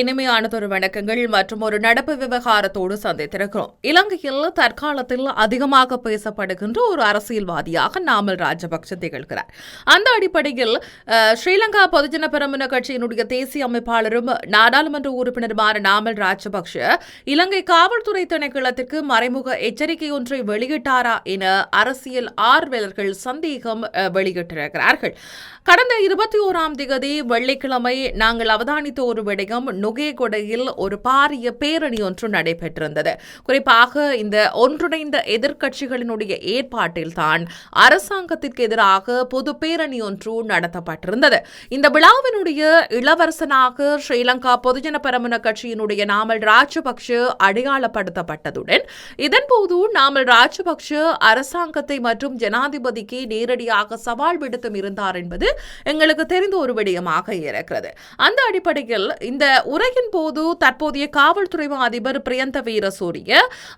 இனிமையானதொரு வணக்கங்கள் மற்றும் ஒரு நடப்பு விவகாரத்தோடு சந்தித்திருக்கிறோம். இலங்கையில் தற்காலத்தில் அதிகமாக பேசப்படுகின்ற ஒரு அரசியல்வாதியாக நாமல் ராஜபக்ச திகழ்கிறார். அந்த அடிப்படையில் ஸ்ரீலங்கா பொதுஜன பெரமுன கட்சியினுடைய தேசிய அமைப்பாளரும் நாடாளுமன்ற உறுப்பினருமான நாமல் ராஜபக்ஷ இலங்கை காவல்துறை திணைக்களத்திற்கு மறைமுக எச்சரிக்கை ஒன்றை வெளியிட்டாரா என அரசியல் ஆர்வலர்கள் சந்தேகம் வெளியிட்டிருக்கிறார்கள். கடந்த இருபத்தி ஓராம் திகதி வெள்ளிக்கிழமை நாங்கள் அவதானித்த ஒரு விடயம் நுகேகொடையில் ஒரு பாரிய பேரணி ஒன்று நடைபெற்றிருந்தது. குறிப்பாக இந்த ஒன்றிணைந்த எதிர்க்கட்சிகளினுடைய ஏற்பாட்டில் தான் அரசாங்கத்திற்கு எதிராக பொது பேரணி ஒன்று நடத்தப்பட்டிருந்தது. இந்த விழாவினுடைய இளவரசனாக ஸ்ரீலங்கா பொதுஜன பெரமுன கட்சியினுடைய நாமல் ராஜபக்ஷ அடையாளப்படுத்தப்பட்டதுடன் இதன்போது நாமல் ராஜபக்ஷ அரசாங்கத்தை மற்றும் ஜனாதிபதிக்கு நேரடியாக சவால் விடுத்தும் இருந்தார் என்பது எங்களுக்கு தெரிந்த ஒரு விடயமாக இருக்கிறது. அந்த அடிப்படையில் இந்த உரையின் போது தற்போதைய காவல்துறை அதிபர் பிரியந்த வீரசூரிய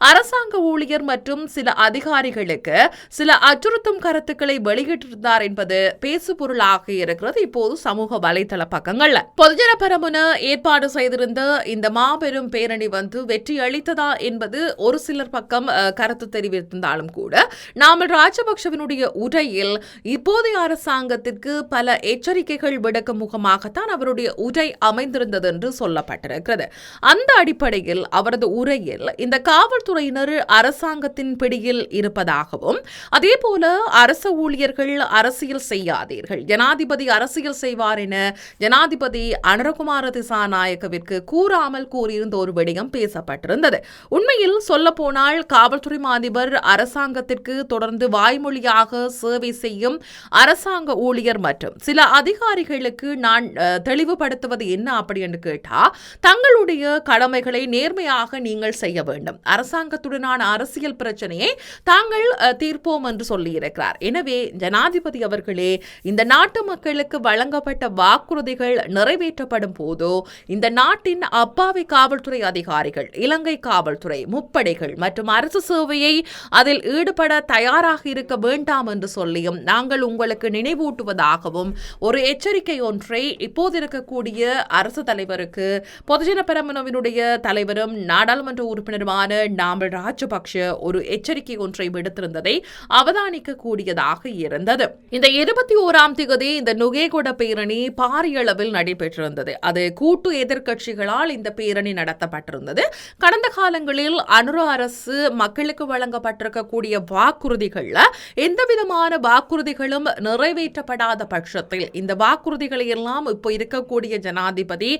அரசாங்க ஊழியர் மற்றும் சில அதிகாரிகளுக்கு சில அச்சுறுத்தும் கருத்துக்களை வெளியிட்டிருந்தார் என்பது பேசுபொருளாக இருக்கிறது. இப்போது சமூக வலைதள பக்கங்கள்ல பொதுஜன பரமுன ஏற்பாடு செய்திருந்த இந்த மாபெரும் பேரணி வந்து வெற்றி அளித்ததா என்பது ஒரு சிலர் பக்கம் கருத்து தெரிவித்திருந்தாலும் கூட நாமல் ராஜபக்சவினுடைய உரையில் இப்போதைய அரசாங்கத்திற்கு பல எச்சரிக்கைகள் விடுக்கும் முகமாகத்தான் அவருடைய உரை அமைந்திருந்தது என்று சொல்லப்பட்டிருக்கிறது. அந்த அடிப்படையில் அவரது உரையில் இந்த காவல்துறையினர் அரசாங்கத்தின் பிடியில் இருப்பதாகவும் அதே போல அரச ஊழியர்கள் அரசியல் செய்யாதீர்கள் ஜனாதிபதி அரசியல் செய்வார் என ஜனாதிபதி அனரகுமார திசாநாயக்கவிற்கு கூறாமல் கூறியிருந்த ஒரு விடயம் பேசப்பட்டிருந்தது. உண்மையில் சொல்ல போனால் காவல்துறை அதிபர் அரசாங்கத்திற்கு தொடர்ந்து வாய்மொழியாக சேவை செய்யும் அரசாங்க ஊழியர் மற்றும் சில அதிகாரிகளுக்கு நான் தெளிவுபடுத்துவது என்ன அப்படி என்று கேட்டார் கேட்டா தங்களுடைய கடமைகளை நேர்மையாக நீங்கள் செய்ய வேண்டும். அரசாங்கத்துடனான அரசியல் பிரச்சனையை தாங்கள் தீர்ப்போம் என்று சொல்லியிருக்கிறார். எனவே ஜனாதிபதி அவர்களே இந்த நாட்டு மக்களுக்கு வழங்கப்பட்ட வாக்குறுதிகள் நிறைவேற்றப்படும் போதோ இந்த நாட்டின் அப்பாவி காவல்துறை அதிகாரிகள் இலங்கை காவல்துறை முப்படைகள் மற்றும் அரசு சேவையை அதில் ஈடுபட தயாராக இருக்க வேண்டாம் என்று சொல்லியும் நாங்கள் உங்களுக்கு நினைவூட்டுவதாகவும் ஒரு எச்சரிக்கை ஒன்றை இப்போது இருக்கக்கூடிய அரசு தலைவருக்கு பொதுஜன பெரமனவினுடைய தலைவரும் நாடாளுமன்ற உறுப்பினருமான நாமல் ராஜபக்ஷ ஒரு எச்சரிக்கை ஒன்றை விடுத்திருந்ததை அவதானிக்க கூடியதாக இருந்தது. இந்த இருபத்தி ஓராம் திகதி இந்த நுகேகொட பேரணி பாரிய அளவில் நடைபெற்றிருந்தது. அது கூட்டு எதிர்க்கட்சிகளால் இந்த பேரணி நடத்தப்பட்டிருந்தது. கடந்த காலங்களில் அனுர அரசு மக்களுக்கு வழங்கப்பட்டிருக்கக்கூடிய வாக்குறுதிகள்ல எந்த விதமான வாக்குறுதிகளும் நிறைவேற்றப்படாத பட்சத்தில் இந்த வாக்குறுதிகளை எல்லாம் இப்போ இருக்கக்கூடிய ஜனாதிபதி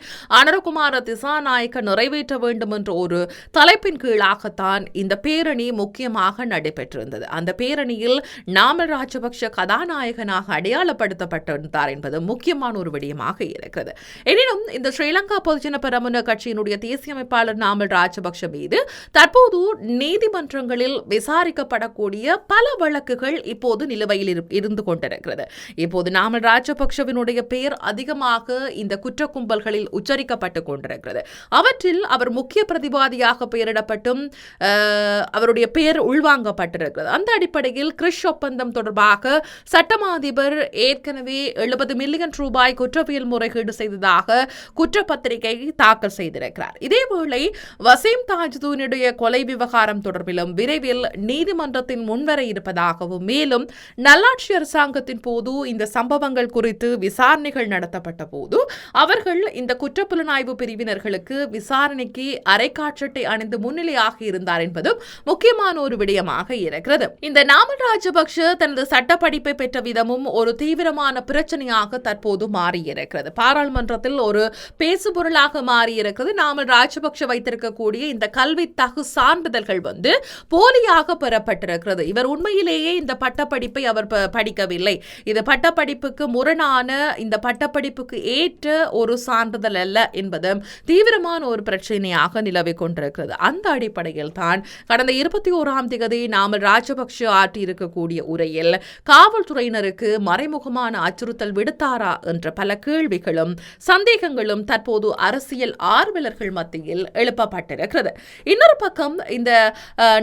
சரத்குமார திசாநாயக்க நிறைவேற்ற வேண்டும் என்ற ஒரு தலைப்பின் கீழாகத்தான் இந்த பேரணி முக்கியமாக நடைபெற்றிருந்தது. அந்த பேரணியில் நாமல் ராஜபக்ஷ கதாநாயகனாக அடையாளப்படுத்தப்பட்டிருந்தார் என்பது முக்கியமான ஒரு விடயமாக இருக்கிறது. எனினும் இந்த ஸ்ரீலங்கா பொதுஜன பெரமுன கட்சியினுடைய தேசிய அமைப்பாளர் நாமல் ராஜபக்ஷ மீது தற்போது நீதிமன்றங்களில் விசாரிக்கப்படக்கூடிய பல வழக்குகள் இப்போது நிலுவையில் இரு- இருந்து கொண்டிருக்கிறது. இப்போது நாமல் ராஜபக்ஷவினுடைய பெயர் அதிகமாக இந்த குற்ற கும்பல்களில் உச்சரிக்கப்பட்டு கொண்டிருக்கிறது அவற்றில் அவர் முக்கிய பிரதிவாதியாக பெயரிடப்பட்டும் அவருடைய பெயர் உள்வாங்கப்பட்டிருக்கிறது. அந்த அடிப்படையில் கிறிஷ் ஒப்பந்தம் தொடர்பாக சட்டமா அதிபர் ஏற்கனவே எழுபது மில்லியன் ரூபாய் குற்றவியல் முறைகேடு செய்ததாக குற்றப்பத்திரிகை தாக்கல் செய்திருக்கிறார். இதேவேளை வசீம் தாஜ்தூனுடைய கொலை விவகாரம் தொடர்பிலும் விரைவில் நீதிமன்றத்தின் முன்வர இருப்பதாகவும் மேலும் நல்லாட்சி அரசாங்கத்தின் போது இந்த சம்பவங்கள் குறித்து விசாரணைகள் நடத்தப்பட்ட போது அவர்கள் இந்த குற்றப்புலனாய்வு பிரிவினர்களுக்கு விசாரணைக்கு அரைக்காற்றட்டை அணிந்து முன்னிலையாக இருந்தார் என்பதும் முக்கியமான ஒரு விடயமாக இருக்கிறது. இந்த நாமல் ராஜபக்ஷ தனது சட்ட படிப்பை பெற்ற விதமும் ஒரு தீவிரமான பிரச்சனையாக தற்போது மாறியிருக்கிறது. பாராளுமன்றத்தில் ஒரு பேசுபொருளாக மாறியிருக்கிறது. நாமல் ராஜபக்ஷ வைத்திருக்கக்கூடிய இந்த கல்வி தகு சான்றிதழ்கள் வந்து போலியாக பெறப்பட்டிருக்கிறது. இவர் உண்மையிலேயே இந்த பட்டப்படிப்பை அவர் படிக்கவில்லை. இது பட்டப்படிப்புக்கு முரணான இந்த பட்டப்படிப்புக்கு ஏற்ற ஒரு சான்றிதழ் அல்ல என்பது தீவிரமான ஒரு பிரச்சனையாக நிலவிக் கொண்டிருக்கிறது. அந்த அடிப்படையில் தான் கடந்த இருபத்தி ஓராம் தேதி நாமல் ராஜபக்ஷ ஆற்றியிருக்கக்கூடிய உரையில் காவல்துறையினருக்கு மறைமுகமான அச்சுறுத்தல் விடுத்தாரா என்ற பல கேள்விகளும் சந்தேகங்களும் தற்போது அரசியல் ஆர்வலர்கள் மத்தியில் எழுப்பப்பட்டிருக்கிறது. இன்னொரு பக்கம் இந்த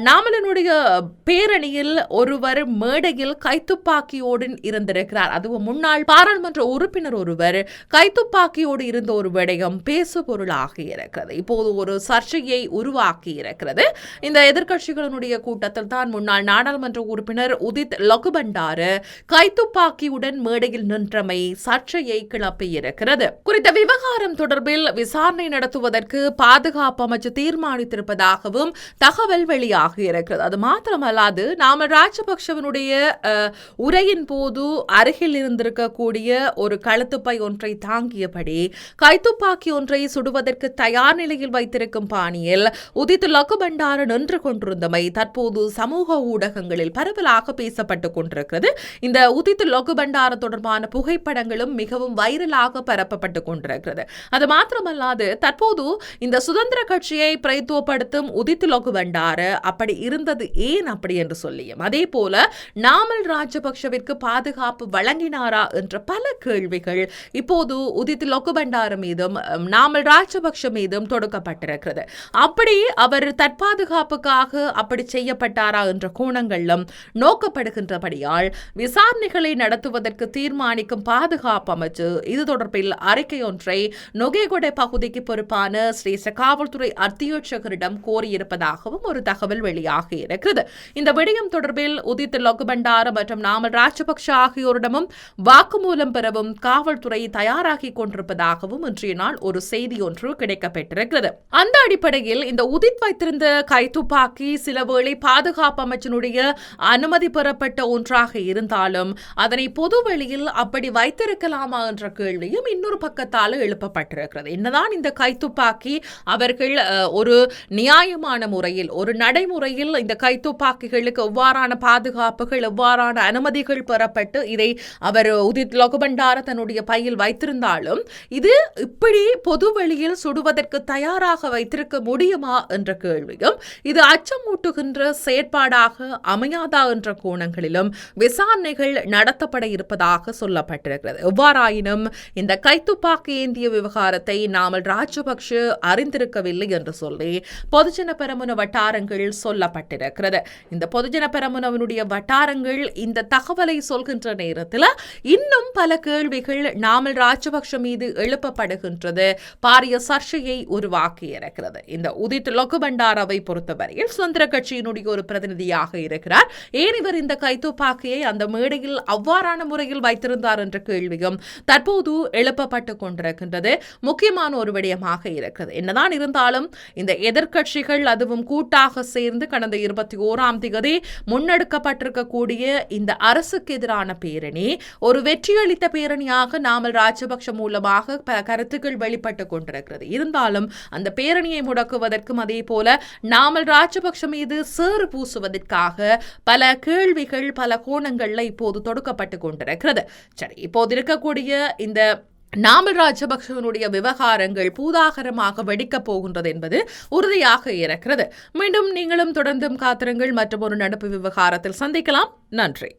நாமலனுடைய பேரணியில் ஒருவர் மேடையில் கைத்துப்பாக்கியோடு இருந்திருக்கிறார். அதுவும் முன்னாள் பாராளுமன்ற உறுப்பினர் ஒருவர் கைத்துப்பாக்கியோடு இருந்த ஒரு விடயம் பேசு பொருளாக இருக்கிறது. இப்போது ஒரு சர்ச்சையை உருவாக்கி இருக்கிறது. இந்த எதிர்க்கட்சிகளினுடைய கூட்டத்தில் தான் முன்னாள் நாடாளுமன்ற உறுப்பினர் உதித் லகுபண்டாரு கைத்துப்பாக்கியுடன் மேடையில் நின்றமை சர்ச்சையை கிளப்பியிருக்கிறது குறித்த விவகாரம் தொடர்பில் விசாரணை நடத்துவதற்கு பாதுகாப்பு அமைச்சு தீர்மானித்திருப்பதாகவும் தகவல் வெளியாகி இருக்கிறது. அது மாத்திரமல்லாது நாம ராஜபக்சவனுடைய உரையின் போது அருகில் இருந்திருக்கக்கூடிய ஒரு கழுத்துப்பை ஒன்றை தாங்கியபடி கைத்துப்பாக்கி ஒன்றை சுடுவதற்கு தயார் நிலையில் வைத்திருக்கும் பாணியில் உதித்து லக்குபண்டார நின்று கொண்டிருந்தமை தற்போது சமூக ஊடகங்களில் பரவலாக பேசப்பட்டுக் கொண்டிருக்கிறது. இந்த உதித்து லக்குபண்டார தொடர்பான புகைப்படங்களும் மிகவும் வைரலாக பரப்பப்பட்டுக் கொண்டிருக்கிறது. அது மாத்திரமல்லாது தற்போது இந்த சுதந்திர கட்சியை பிரயத்துவப்படுத்தும் உதித்து லகுபண்டார அப்படி இருந்தது ஏன் அப்படி என்று சொல்லியும். அதே போல நாமல் ராஜபக்ஷவிற்கு பாதுகாப்பு வழங்கினாரா என்ற பல கேள்விகள் இப்போது உதித் லொக்குபண்டார மீதும் நாமல் ராஜபக்ஷ மீதும் தொடுக்கப்பட்டிருக்கிறது. அப்படி அவர் தற்பாதுகாப்புக்காக அப்படி செய்யப்பட்டாரா என்ற கோணங்களும் நோக்கப்படுகின்றபடியால் விசாரணைகளை நடத்துவதற்கு தீர்மானிக்கும் பாதுகாப்பு அமைச்சு இது தொடர்பில் அறிக்கை ஒன்றை நொகேகொடை பகுதிக்கு பொறுப்பான ஸ்ரீச காவல்துறை அத்தியட்சகரிடம் கோரியிருப்பதாகவும் ஒரு தகவல் வெளியாகி இருக்கிறது. இந்த விடயம் தொடர்பில் உதித் லொகுபண்டார மற்றும் நாமல் ராஜபக்ஷ ஆகியோரிடமும் வாக்குமூலம் பெறவும் காவல்துறை தயாராகி கொண்டிருப்பதாகவும் இன்றைய நாள் ஒரு செய்தி ஒன்று கிடைக்கப்பெற்றிருக்கிறது. அந்த அடிப்படையில் இந்த உதித் வைத்திருந்த கைத்துப்பாக்கி சில வேளை பாதுகாப்பு அமைச்சனுடைய அனுமதி பெறப்பட்ட ஒன்றாக இருந்தாலும் அதனை பொது வெளியில் அப்படி வைத்திருக்கலாமா என்ற கேள்வியும் இன்னொரு பக்கத்தால் எழுப்பப்பட்டிருக்கிறது. என்னதான் இந்த கைத்துப்பாக்கி அவர்கள் ஒரு நியாயமான முறையில் ஒரு நடைமுறையில் இந்த கைத்துப்பாக்கிகளுக்கு எவ்வாறான பாதுகாப்புகள் எவ்வாறான அனுமதிகள் பெறப்பட்டு இதை அவர் உதித் லகுபண்டார தன்னுடைய பையில் வைத்திருந்தாலும் இது இப்படி பொது வெளியில் சுடுவதற்கு தயாராக வைத்திருக்க முடியுமா என்ற கேள்வியும் இது அச்சமூட்டுகின்ற செயற்பாடாக அமையாதா என்ற கோணங்களிலும் விசாரணைகள் நடத்தப்பட இருப்பதாக சொல்லப்பட்டிருக்கிறது. எவ்வாறாயினும் இந்த கைத்துப்பாக்கி ஏந்திய விவகாரத்தை நாமல் ராஜபக்ஷ அறிந்திருக்கவில்லை என்று சொல்லி பொதுஜன பெரமுன வட்டாரங்கள் சொல்லப்பட்டிருக்கிறது. இந்த பொதுஜன பெரமுனவனுடைய வட்டாரங்கள் இந்த தகவலை சொல்கின்ற நேரத்தில் இன்னும் பல கேள்விகள் நாமல் ராஜபக்ஷ மீது எழுப்பப்படுகின்றது. பாரிய சர்ச்சையை உருவாக்கி இருக்கிறது. இந்த உதித் லொகுபண்டாராவை பொறுத்தவரையில் சுதந்திர கட்சியினுடைய ஒரு பிரதிநிதியாக இருக்கிறார். ஏன் இவர் இந்த கைத்துப்பாக்கியை அந்த மேடையில் அவ்வாறான முறையில் வைத்திருந்தார் என்ற கேள்வியும் தற்போது எழுப்பப்பட்டுக் கொண்டிருக்கின்றது. முக்கியமான ஒரு விடயமாக இருக்கிறது. என்னதான் இருந்தாலும் இந்த எதிர்கட்சிகள் அதுவும் கூட்டாக சேர்ந்து கடந்த இருபத்தி ஓராம் தேதி முன்னெடுக்கப்பட்டிருக்கக்கூடிய இந்த அரசுக்கு எதிரான பேரணி ஒரு வெற்றியளித்த பேரணியாக நாமல் ராஜபக்ஷ மூலமாக பல கருத்துக்கள் வெளிப்பட்டு கொண்டிருக்கிறது. இருந்தாலும் அந்த பேரணியை முடக்குவதற்கும் அதே போல நாமல் ராஜபக்ஷ மீது சேறு பூசுவதற்காக பல கேள்விகள் பல கோணங்கள்ல இப்போது தொடுக்கப்பட்டு கொண்டிருக்கிறது. சரி இப்போது இருக்கக்கூடிய இந்த நாமல் ராஜபக்சவனுடைய விவகாரங்கள் பூதாகரமாக வெடிக்கப் போகின்றது என்பது உறுதியாக இருக்கிறது. மீண்டும் நீங்களும் தொடர்ந்தும் காத்திரங்கள். மற்றும் ஒரு நடப்பு விவகாரத்தில் சந்திக்கலாம். நன்றி.